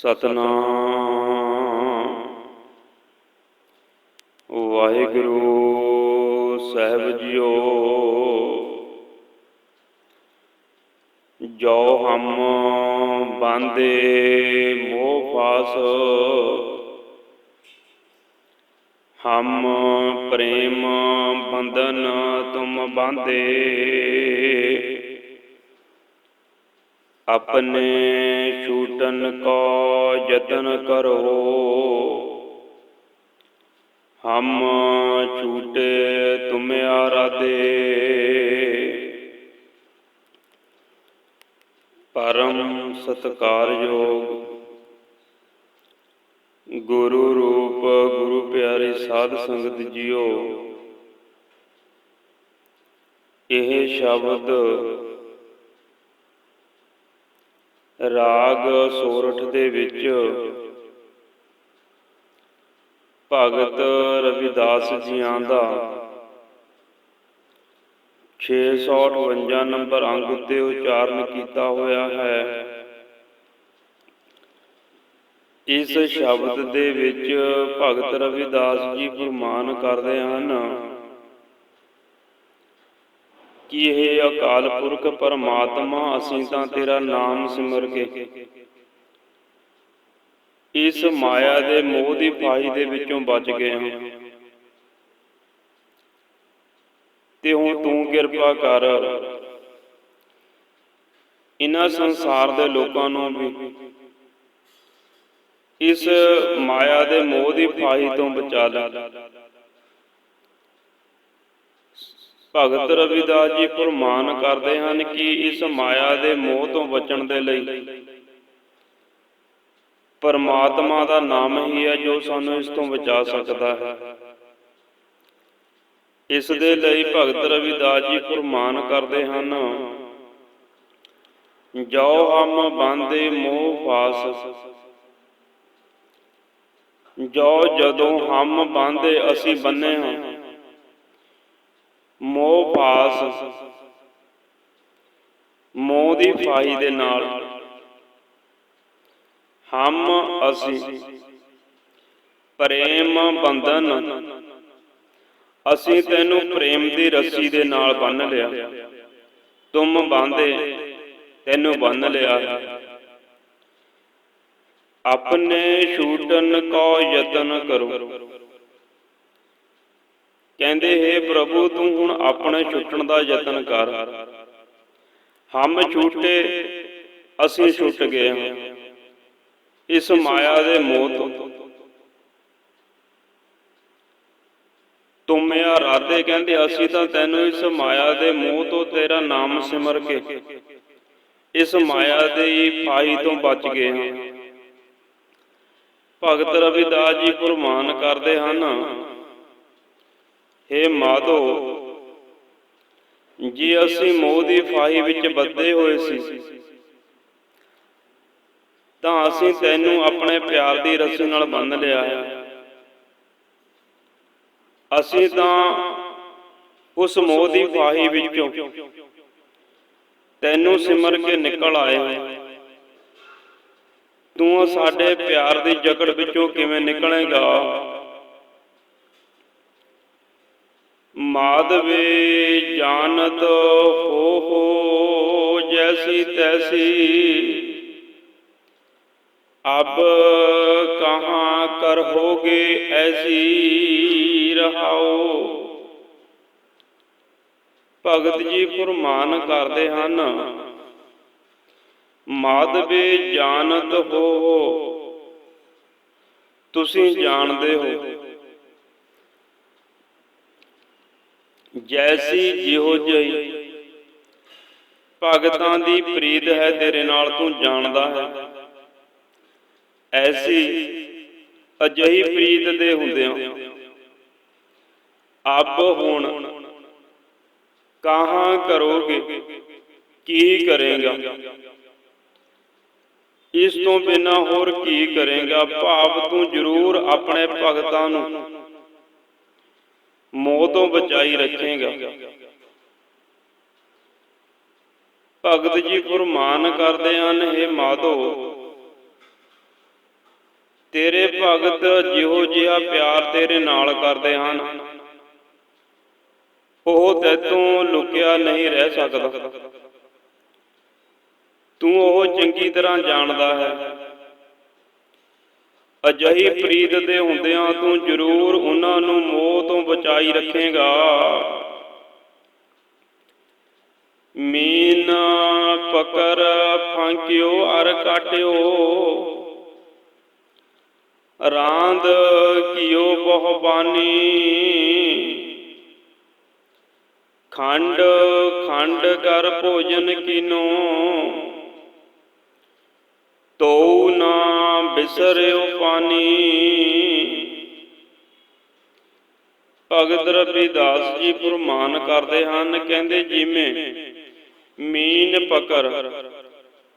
ਸਤਨਾਮ। ਵਾਹਿਗੁਰੂ ਸਾਹਿਬ JIO. ਜੋ ਹਮ ਬਾਂਦੇ ਮੋਹ ਫਾਸ ਹਮ ਪ੍ਰੇਮ ਬੰਧਨ ਤੁਮ ਬਾਂਦੇ। ਆਪਣੇ ਛੂਟਨ ਕੋ ਯਤਨ ਕਰੋ। ਹਮ ਛੂਟੇ ਤੁਮ ਆਰਾਧੇ। ਪਰਮ ਸਤਕਾਰਯੋਗ ਗੁਰੂ ਰੂਪ ਗੁਰੂ ਪਿਆਰੇ ਸਾਧ ਸੰਗਤ ਜੀਓ। ਇਹ ਸ਼ਬਦ ਰਾਗ ਸੋਰਠ ਦੇ ਵਿੱਚ। ਭਗਤ ਰਵਿਦਾਸ ਜੀਆਂ ਦਾ। 658 ਨੰਬਰ ਅੰਗ ਉੱਤੇ ਉਚਾਰਨ ਕੀਤਾ ਹੋਇਆ ਹੈ। ਇਸ ਸ਼ਬਦ ਦੇ ਵਿੱਚ ਭਗਤ ਰਵਿਦਾਸ ਜੀ ਫਰਮਾਨ ਕਰਦੇ ਹਨ। ਕਿ ਇਹ ਅਕਾਲ ਪੁਰਖ ਪਰਮਾਤਮਾ? ਅਸੀਂ ਤਾਂ ਤੇਰਾ ਨਾਮ ਸਿਮਰ ਕੇ। ਇਸ ਮਾਇਆ ਦੇ ਮੋਹ ਦੀ ਫਾਹੀ ਦੇ ਵਿੱਚੋਂ ਬਚ ਗਏ ਹਾਂ। ਤੇ ਹੁਣ ਤੂੰ ਕਿਰਪਾ ਕਰ। ਇਨ੍ਹਾਂ ਸੰਸਾਰ ਦੇ ਲੋਕਾਂ ਨੂੰ ਵੀ। ਇਸ ਮਾਇਆ ਦੇ ਮੋਹ ਦੀ ਫਾਹੀ ਤੋਂ ਬਚਾ ਲੈ। ਭਗਤ ਰਵਿਦਾਸ ਜੀ ਫਰਮਾਨ ਕਰਦੇ ਹਨ ਕਿ ਇਸ ਮਾਇਆ ਦੇ ਮੋਹ ਤੋਂ ਬਚਣ ਦੇ ਲਈ ਪਰਮਾਤਮਾ ਦਾ ਨਾਮ ਹੀ ਹੈ ਜੋ ਸਾਨੂੰ ਇਸ ਤੋਂ ਬਚਾ ਸਕਦਾ ਹੈ। ਇਸ ਦੇ ਲਈ ਭਗਤ ਰਵਿਦਾਸ ਜੀ ਫਰਮਾਨ ਕਰਦੇ ਹਨ ਜੋ ਹਮ ਬੰਦੇ ਮੋਹ ਫਾਸ। ਜੋ ਜਦੋਂ ਹਮ ਬੰਦੇ ਅਸੀਂ ਬੰਨੇ ਹਾਂ ਮੋਹ ਫਾਸ ਮੋਹ ਦੀ ਫਾਈ ਦੇ ਨਾਲ ਹਮ ਅਸੀਂ ਪ੍ਰੇਮ ਬੰਧਨ। ਅਸੀਂ ਤੈਨੂੰ ਪ੍ਰੇਮ ਦੀ ਰੱਸੀ ਦੇ ਨਾਲ ਬੰਨ ਲਿਆ। ਤੁਮ ਬਾਂਦੇ ਤੈਨੂੰ ਬੰਨ ਲਿਆ। ਆਪਣੇ ਛੂਟਨ ਕੋ ਯਤਨ ਕਰੋ। ਕਹਿੰਦੇ, ਹੈ ਪ੍ਰਭੂ, ਤੂੰ ਹੁਣ ਆਪਣੇ ਛੁੱਟਣ ਦਾ ਯਤਨ ਕਰ। ਹਮ ਛੂਟੇ, ਅਸੀਂ ਛੁੱਟ ਗਏ ਹਾਂ। ਇਸ ਮਾਇਆ ਦੇ ਮੋਹ ਤੋਂ। ਤੁਮ ਆਰਾਧੇ ਕਹਿੰਦੇ, ਅਸੀਂ ਤਾਂ ਤੈਨੂੰ ਇਸ ਮਾਇਆ ਦੇ ਮੋਹ ਤੋਂ ਤੇਰਾ ਨਾਮ ਸਿਮਰ ਕੇ, ਇਸ ਮਾਇਆ ਦੇ ਫਾਈ ਤੋਂ ਬਚ ਗਏ ਹਾਂ। ਭਗਤ ਰਵਿਦਾਸ ਜੀ ਫਰਮਾਨ ਕਰਦੇ ਹਨ ਹੇ ਮਾਧੋ, ਜੀ ਅਸੀਂ ਮੋਹ ਦੀ ਫਾਹੀ ਵਿੱਚ ਬੱਧੇ ਹੋਏ ਸੀ, ਤਾਂ ਅਸੀਂ ਤੈਨੂੰ ਆਪਣੇ ਪਿਆਰ ਦੀ ਰੱਸੀ ਨਾਲ ਬੰਨ ਲਿਆ ਹੈ। ਅਸੀਂ ਤਾਂ ਉਸ ਮੋਹ ਦੀ ਫਾਹੀ ਵਿੱਚੋਂ ਤੈਨੂੰ ਸਿਮਰ ਕੇ ਨਿਕਲ ਆਏ ਹਾਂ। ਤੂੰ ਸਾਡੇ ਪਿਆਰ ਦੀ ਜਕੜ ਵਿੱਚੋਂ ਕਿਵੇਂ ਨਿਕਲੇਗਾ? ਮਾਧਵੇ ਜਾਣਤ ਹੋ ਹੋ ਜੈਸੀ ਤੈਸੀ। ਅਬ ਕਹਾਂ ਕਰ ਐਸੀ ਰਹਾਓ। ਭਗਤ ਜੀ ਫਰਮਾਨ ਕਰਦੇ ਹਨ, ਮਾਧਵੇ ਜਾਣਤ ਹੋ ਤੁਸੀਂ ਜਾਣਦੇ ਹੋ। ਜੈਸੀ ਜਿਹੋ ਜਿਹੀ। ਭਗਤਾਂ ਦੀ ਪ੍ਰੀਤ ਹੈ, ਤੇਰੇ ਨਾਲ ਤੂੰ ਜਾਣਦਾ ਹੈ। ਐਸੀ ਅਜਿਹੀ ਪ੍ਰੀਤ ਦੇ ਹੁੰਦਿਆਂ ਆਪ ਹੁਣ ਕਹਾਂ ਕਰੋਗੇ? ਕੀ ਕਰੇਗਾ? ਇਸ ਤੋਂ ਬਿਨਾ ਹੋਰ ਕੀ ਕਰੇਗਾ? ਭਾਵ ਤੂੰ ਜ਼ਰੂਰ ਆਪਣੇ ਭਗਤਾਂ ਨੂੰ ਮੋਹ ਬਚਾਈ ਰੱਖੇਗਾ। ਭਗਤ ਜੀ ਫਰਮਾਨ ਕਰਦੇ ਹਨ हे ਮਾਧੋ। ਤੇਰੇ ਭਗਤ ਜਿਹੋ ਜਿਹਾ ਪਿਆਰ ਤੇਰੇ ਨਾਲ ਕਰਦੇ ਹਨ। ਉਹ ਤੇਤੋਂ ਲੁਕਿਆ ਨਹੀਂ ਰਹਿ ਸਕਦਾ। ਤੂੰ ਉਹ ਚੰਗੀ ਤਰ੍ਹਾਂ ਜਾਣਦਾ ਹੈ। ਅਜਿਹੀ ਪ੍ਰੀਤ ਦੇ ਹੁੰਦਿਆਂ ਤੂੰ ਜ਼ਰੂਰ ਉਹਨਾਂ ਨੂੰ ਮੋਹ ਤੋਂ ਬਚਾਈ ਰੱਖੇਗਾ। ਮੀਨ ਪਕਰ ਫਾਂਕਿਓ ਅਰ ਕਾਟਿਓ। ਰਾਂਦ ਕੀਓ ਬਹੁ ਬਾਨੀ ਖੰਡ ਖੰਡ ਕਰ ਭੋਜਨ ਕੀਨੋ। ਤੋ ਨਾ ਬਿਸਰਿਓ ਪਾਨੀ ਭਗਤ ਰਵਿਦਾਸ ਜੀ ਫਰਮਾਨ ਕਰਦੇ ਹਨ, ਕਹਿੰਦੇ ਜਿਵੇਂ ਮੀਨ ਪਕਰ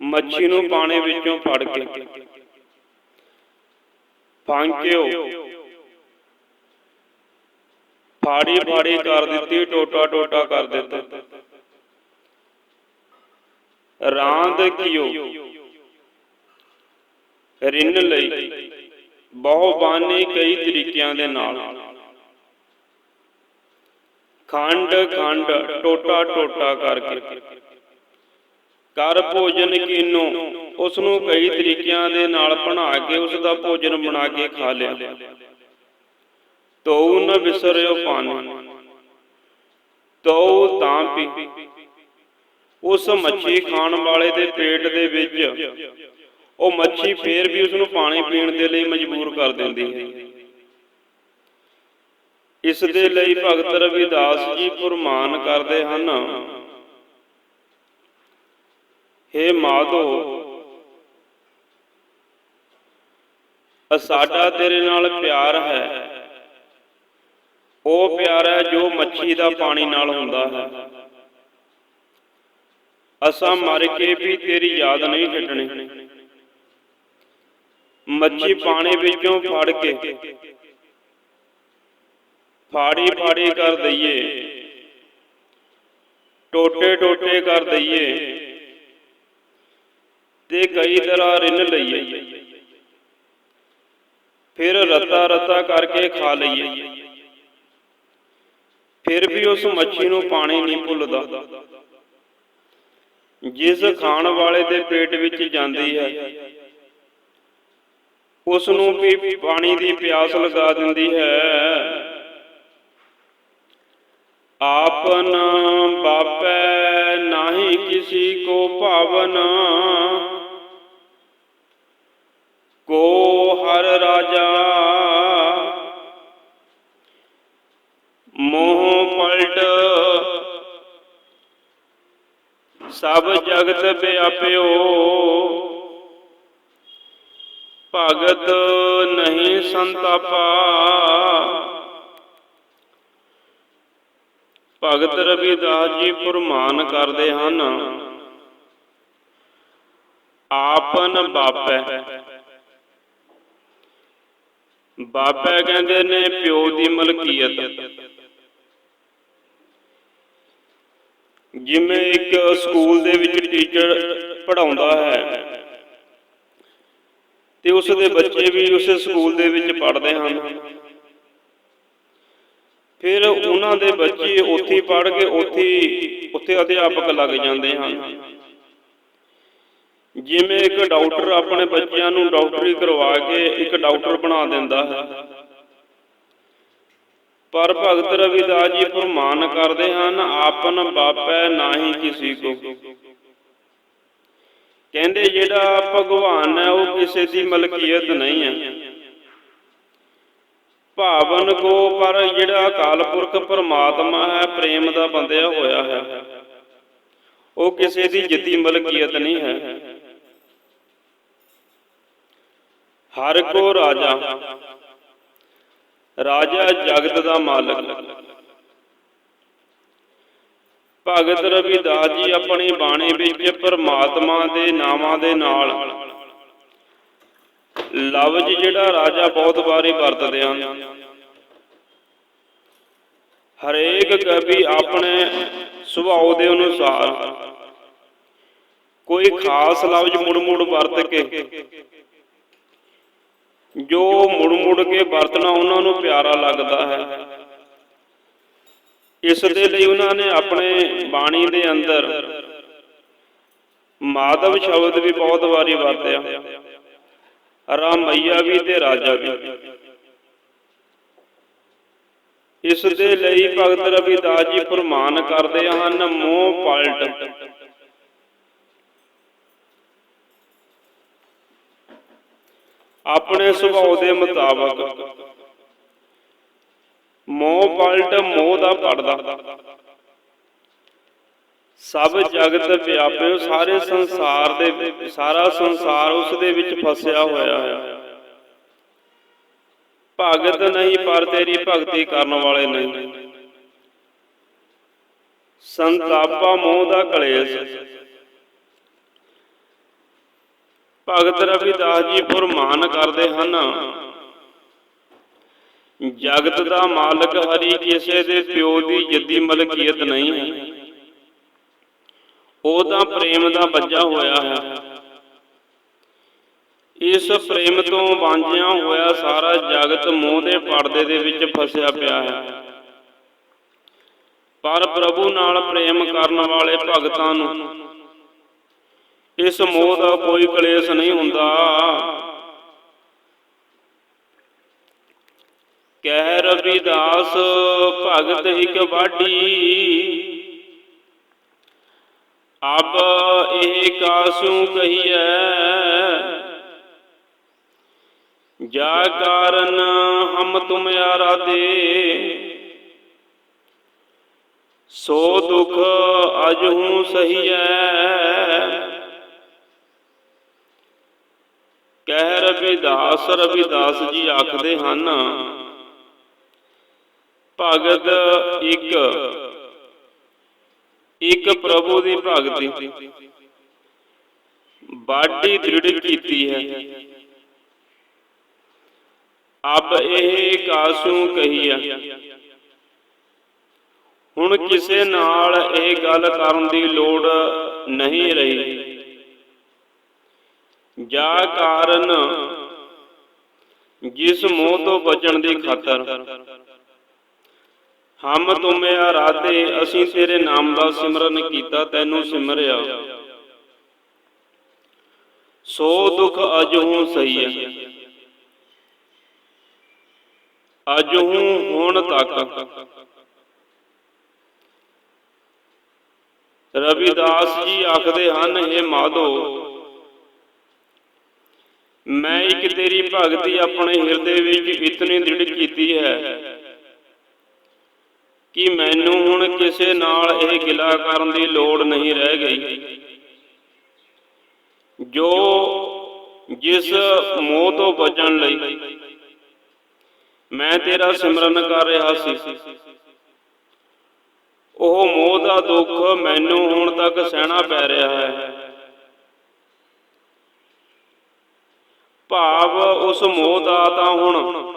ਮੱਛੀ ਨੂੰ ਪਾਣੀ ਵਿੱਚੋਂ ਫੜ ਕੇ ਫਾਂਕਿਓ। ਫਾੜੀ ਫਾੜੀ ਕਰ ਦਿੱਤੀ, ਟੋਟਾ ਟੋਟਾ ਕਰ ਦਿੱਤਾ। ਰਾਂਦ ਕੀਓ। ਰਿੰਨ ਲਈ। ਬਹੁ ਬਾਨੀ ਕਈ ਤਰੀਕਿਆਂ ਦੇ ਨਾਲ। ਖੰਡ ਖੰਡ, ਟੋਟਾ ਟੋਟਾ ਕਰਕੇ। ਕਰ ਭੋਜਨ ਕੀਨੋ ਉਸ ਨੂੰ ਕਈ ਤਰੀਕਿਆਂ ਦੇ ਨਾਲ ਬਣਾ ਕੇ ਉਸ ਦਾ ਭੋਜਨ ਬਣਾ ਕੇ ਖਾ ਲਿਆ। ਤੋ ਨ ਵਿਸਰਿਓ ਪਾਣੀ। ਤੋ ਤਾਂ ਪੀ। ਉਸ ਮੱਛੀ ਖਾਣ ਵਾਲੇ ਦੇ ਪੇਟ ਦੇ ਵਿੱਚ ਉਹ ਮੱਛੀ ਫੇਰ ਵੀ ਉਸ ਨੂੰ ਪਾਣੀ ਪੀਣ ਦੇ ਲਈ ਮਜਬੂਰ ਕਰ ਦਿੰਦੀ ਹੈ। ਇਸ ਦੇ ਲਈ ਭਗਤ ਰਵਿਦਾਸ ਜੀ ਫਰਮਾਨ ਕਰਦੇ ਹਨ, ਹੇ ਮਾਧੋ ਸਾਡਾ ਤੇਰੇ ਨਾਲ ਪਿਆਰ ਹੈ। ਉਹ ਪਿਆਰ ਹੈ ਜੋ ਮੱਛੀ ਦਾ ਪਾਣੀ ਨਾਲ ਹੁੰਦਾ ਹੈ। ਅਸਾਂ ਮਰ ਕੇ ਵੀ ਤੇਰੀ ਯਾਦ ਨਹੀਂ ਛੱਡਣੀ ਮੱਛੀ ਪਾਣੀ ਵਿੱਚੋਂ ਫੜ ਕੇ ਫਾੜੀ ਫਾੜੀ ਕਰ ਦਈਏ। ਟੋਟੇ ਟੋਟੇ ਕਰ ਦਈਏ। ਤੇ ਕਈ ਤਰ੍ਹਾਂ ਰਿੰਨ ਲਈਏ। ਫਿਰ ਰਤਾ ਰਤਾ ਕਰਕੇ ਖਾ ਲਈਏ। ਫਿਰ ਵੀ ਉਸ ਮੱਛੀ ਨੂੰ ਪਾਣੀ ਨਹੀਂ ਭੁੱਲਦਾ। ਜਿਸ ਖਾਣ ਵਾਲੇ ਦੇ ਪੇਟ ਵਿੱਚ ਜਾਂਦੀ ਹੈ। ਉਸ ਨੂੰ ਵੀ ਪਾਣੀ ਦੀ ਪਿਆਸ ਲਗਾ ਦਿੰਦੀ ਹੈ। ਆਪਨ ਬਾਪੈ ਨਾਹੀ ਕਿਸੀ ਕੋ ਭਾਵਨ। ਕੋ ਹਰ ਰਾਜਾ ਮੋਹ ਪਲਟ। ਸਭ ਜਗਤ ਵਿਆਪਿਓ ਭਗਤ ਨਹੀਂ ਸੰਤਾਪਾ। ਭਗਤ ਰਵਿਦਾਸ ਜੀ ਫਰਮਾਨ ਕਰਦੇ ਹਨ, ਆਪਨ ਬਾਪੈ। ਬਾਪੈ ਕਹਿੰਦੇ ਨੇ ਪਿਓ ਦੀ ਮਲਕੀਅਤ। ਜਿਵੇਂ ਇੱਕ ਸਕੂਲ ਦੇ ਵਿੱਚ ਟੀਚਰ ਪੜਾਉਂਦਾ ਹੈ ਤੇ ਉਸ ਦੇ ਬੱਚੇ ਵੀ ਉਸ ਸਕੂਲ ਦੇ ਵਿੱਚ ਪੜ੍ਹਦੇ ਹਨ। ਫਿਰ ਉਹਨਾਂ ਦੇ ਬੱਚੇ ਉੱਥੇ ਪੜ੍ਹ ਕੇ ਉੱਥੇ ਉੱਥੇ ਅਧਿਆਪਕ ਲੱਗ ਜਾਂਦੇ ਹਨ। ਜਿਵੇਂ ਇੱਕ ਡਾਕਟਰ ਆਪਣੇ ਬੱਚਿਆਂ ਨੂੰ ਡਾਕਟਰੀ ਕਰਵਾ ਕੇ ਇੱਕ ਡਾਕਟਰ ਬਣਾ ਦਿੰਦਾ ਹੈ। ਪਰ ਭਗਤ ਰਵਿਦਾਸ ਜੀ ਫਰਮਾਨ ਕਰਦੇ ਹਨ, ਆਪਨ ਬਾਪੈ ਨਾਹੀ ਕਿਸੇ ਕੋ। ਕਹਿੰਦੇ ਜਿਹੜਾ ਭਗਵਾਨ ਹੈ ਉਹ ਕਿਸੇ ਦੀ ਮਲਕੀਅਤ ਨਹੀਂ ਹੈ। ਭਾਵਨ ਕੋ ਪਰ ਜਿਹੜਾ ਅਕਾਲ ਪੁਰਖ ਪਰਮਾਤਮਾ ਹੈ, ਪ੍ਰੇਮ ਦਾ ਬੰਦਿਆ ਹੋਇਆ ਹੈ, ਉਹ ਕਿਸੇ ਦੀ ਜਿੱਤੀ ਮਲਕੀਅਤ ਨਹੀਂ ਹੈ। ਹਰ ਕੋ ਰਾਜਾ ਰਾਜਾ ਜਗਤ ਦਾ ਮਾਲਕ। ਭਗਤ ਰਵਿਦਾਸ ਜੀ ਆਪਣੀ ਬਾਣੀ ਵਿੱਚ ਪਰਮਾਤਮਾ ਦੇ ਨਾਮਾਂ ਦੇ ਨਾਲ ਲਫ਼ਜ਼ ਜਿਹੜਾ ਰਾਜਾ ਬਹੁਤ ਵਾਰੀ ਵਰਤਦੇ ਹਨ। ਹਰੇਕ ਕਵੀ ਆਪਣੇ ਸੁਭਾਅ ਦੇ ਅਨੁਸਾਰ ਕੋਈ ਖਾਸ ਲਫ਼ਜ਼ ਮੁੜ ਮੁੜ ਵਰਤ ਕੇ, ਜੋ ਮੁੜ ਮੁੜ ਕੇ ਵਰਤਣਾ ਉਹਨਾਂ ਨੂੰ ਪਿਆਰਾ ਲੱਗਦਾ ਹੈ। ਇਸ ਦੇ ਲਈ ਉਹਨਾਂ ਨੇ ਆਪਣੇ ਬਾਣੀ ਦੇ ਅੰਦਰ ਮਾਧਵ ਸ਼ਬਦ ਵੀ ਬਹੁਤ ਵਾਰੀ ਵਰਤਿਆ। ਰਾਮਈਆ ਵੀ ਤੇ ਰਾਜਾ ਵੀ। ਇਸ ਦੇ ਲਈ ਭਗਤ ਰਵਿਦਾਸ ਜੀ ਪ੍ਰਮਾਨ ਕਰਦੇ ਹਨ, ਮੋਹ ਪਲਟ। ਆਪਣੇ ਸੁਭਾਅ ਦੇ ਮੁਤਾਬਕ ਮੋਹ ਪਲਟ, ਮੋਹ ਦਾ ਪੜਦਾ ਸਭ ਜਗਤ ਵਿਆਪਿਓ, ਸਾਰੇ ਸੰਸਾਰ ਦੇ ਸਾਰਾ ਸੰਸਾਰ ਉਸ ਦੇ ਵਿੱਚ ਫਸਿਆ ਹੋਇਆ ਹੈ। ਭਗਤ ਨਹੀਂ, ਪਰ ਤੇਰੀ ਭਗਤੀ ਕਰਨ ਵਾਲੇ ਨਹੀਂ। ਸੰਤਾਪਾ, ਮੋਹ ਦਾ ਕਲੇਸ਼। ਭਗਤ ਰਵਿਦਾਸ ਜੀ ਫਰਮਾਨ ਕਰਦੇ ਹਨ ਜਗਤ ਦਾ ਮਾਲਕ ਹਰੀ ਕਿਸੇ ਦੇ ਪਿਓ ਦੀ ਜੱਦੀ ਮਲਕੀਅਤ ਨਹੀਂ ਹੈ। ਉਹ ਤਾਂ ਪ੍ਰੇਮ ਦਾ ਬੱਜਾ ਹੋਇਆ ਹੈ। ਇਸ ਪ੍ਰੇਮ ਤੋਂ ਵਾਂਝਿਆ ਹੋਇਆ ਸਾਰਾ ਜਗਤ ਮੋਹ ਦੇ ਪਰਦੇ ਦੇ ਵਿੱਚ ਫਸਿਆ ਪਿਆ ਹੈ। ਪਰ ਪ੍ਰਭੂ ਨਾਲ ਪ੍ਰੇਮ ਕਰਨ ਵਾਲੇ ਭਗਤਾਂ ਨੂੰ ਇਸ ਮੋਹ ਦਾ ਕੋਈ ਕਲੇਸ਼ ਨਹੀਂ ਹੁੰਦਾ। ਕਹਿ ਰਵਿਦਾਸ, ਭਗਤ ਇੱਕ ਵਾਢੀ। ਅਬ ਇਹ ਕਾਸੂ ਕਹੀਐ, ਜਾ ਕਾਰਨ ਹਮ ਤੁਮ ਆਰਾਧੇ। ਸੋ ਦੁਖ ਅਜਹੂ ਸਹੀਐ। ਕਹਿ ਰਵਿਦਾਸ ਰਵਿਦਾਸ ਜੀ ਆਖਦੇ ਹਨ ਭਗਤ ਇੱਕ। ਇੱਕ ਪ੍ਰਭੂ ਦੀ ਭਗਤੀ। ਬਾਡੀ ਦ੍ਰਿੜ ਕੀਤੀ ਹੈ। ਅਬ ਇਹ ਕਾਸੂ ਕਹੀਆ ਹੁਣ ਕਿਸੇ ਨਾਲ ਇਹ ਗੱਲ ਕਰਨ ਦੀ ਲੋੜ ਨਹੀਂ ਰਹੀ। ਜਾ ਕਾਰਨ ਜਿਸ ਮੋਹ ਤੋਂ ਬਚਣ ਦੀ ਖਾਤਰ। ਹਮ ਤੁਮੇ ਆਰਾਧੇ, ਅਸੀਂ ਤੇਰੇ ਨਾਮ ਦਾ ਸਿਮਰਨ ਕੀਤਾ, ਤੈਨੂੰ ਸਿਮਰਿਆ। ਸੋ ਦੁਖ ਅਜਹੂ ਸਹੀ ਅਜਹੂ ਹੁਣ ਤੱਕ। ਰਵਿਦਾਸ ਜੀ ਆਖਦੇ ਹਨ ਇਹ ਮਾਧੋ, ਮੈਂ ਇੱਕ ਤੇਰੀ ਭਗਤੀ ਆਪਣੇ ਹਿਰਦੇ ਵਿੱਚ ਇਤਨੀ ਦ੍ਰਿੜ ਕੀਤੀ ਹੈ। ਕਿ ਮੈਨੂੰ ਹੁਣ ਕਿਸੇ ਨਾਲ ਇਹ ਗਿਲਾ ਕਰਨ ਦੀ ਲੋੜ ਨਹੀਂ ਰਹਿ ਗਈ। ਜੋ ਜਿਸ ਮੋਹ ਤੋਂ ਬਚਣ ਲਈ ਮੈਂ ਤੇਰਾ ਸਿਮਰਨ ਕਰ ਰਿਹਾ ਸੀ, ਉਹ ਮੋਹ ਦਾ ਦੁੱਖ ਮੈਨੂੰ ਹੁਣ ਤੱਕ ਸਹਿਣਾ ਪੈ ਰਿਹਾ ਹੈ। ਭਾਵ ਉਸ ਮੋਹ ਦਾ ਤਾਂ ਹੁਣ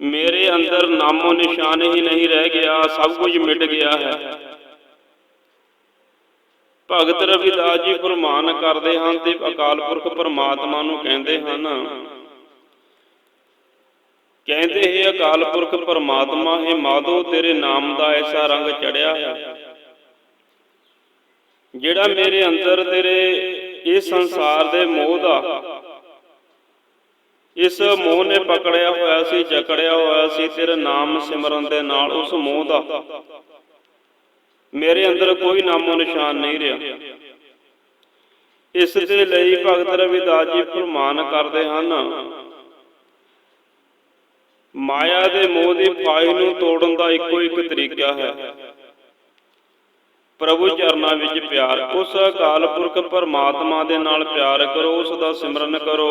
ਮੇਰੇ ਅੰਦਰ ਨਾਮੋ ਨਿਸ਼ਾਨ ਹੀ ਨਹੀਂ ਰਹਿ ਗਿਆ, ਸਭ ਕੁਝ ਮਿਟ ਗਿਆ ਹੈ। ਭਗਤ ਰਵਿਦਾਸ ਜੀ ਫਰਮਾਨ ਕਰਦੇ ਹਨ ਤੇ ਅਕਾਲ ਪੁਰਖ ਪਰਮਾਤਮਾ ਨੂੰ ਕਹਿੰਦੇ ਹਨ, ਕਹਿੰਦੇ, ਹੈ ਅਕਾਲ ਪੁਰਖ ਪਰਮਾਤਮਾ, ਹੈ ਮਾਧੋ, ਤੇਰੇ ਨਾਮ ਦਾ ਐਸਾ ਰੰਗ ਚੜਿਆ ਹੈ, ਜਿਹੜਾ ਮੇਰੇ ਅੰਦਰ ਤੇਰੇ ਇਸ ਸੰਸਾਰ ਦੇ ਮੋਹ ਦਾ ਇਸ ਮੋਹ ਨੇ ਪਕੜਿਆ ਹੋਇਆ ਸੀ, ਜਕੜਿਆ ਹੋਇਆ ਸੀ ਤੇਰੇ ਨਾਮ ਸਿਮਰਨ ਦੇ ਨਾਲ ਉਸ ਮੋਹ ਦਾ। ਮੇਰੇ ਅੰਦਰ ਕੋਈ ਨਾਮੋ ਨਿਸ਼ਾਨ ਨਹੀਂ ਰਿਹਾ। ਇਸ ਦੇ ਲਈ ਭਗਤ ਰਵਿਦਾਸ ਜੀ ਫਰਮਾਨ ਕਰਦੇ ਹਨ, ਮਾਇਆ ਦੇ ਮੋਹ ਦੀ ਫਾਇ ਨੂੰ ਤੋੜਨ ਦਾ ਇੱਕੋ ਇੱਕ ਤਰੀਕਾ ਹੈ। ਪ੍ਰਭੂ ਚਰਨਾਂ ਵਿੱਚ ਪਿਆਰ, ਉਸ ਅਕਾਲ ਪੁਰਖ ਪਰਮਾਤਮਾ ਦੇ ਨਾਲ ਪਿਆਰ ਕਰੋ, ਉਸ ਦਾ ਸਿਮਰਨ ਕਰੋ।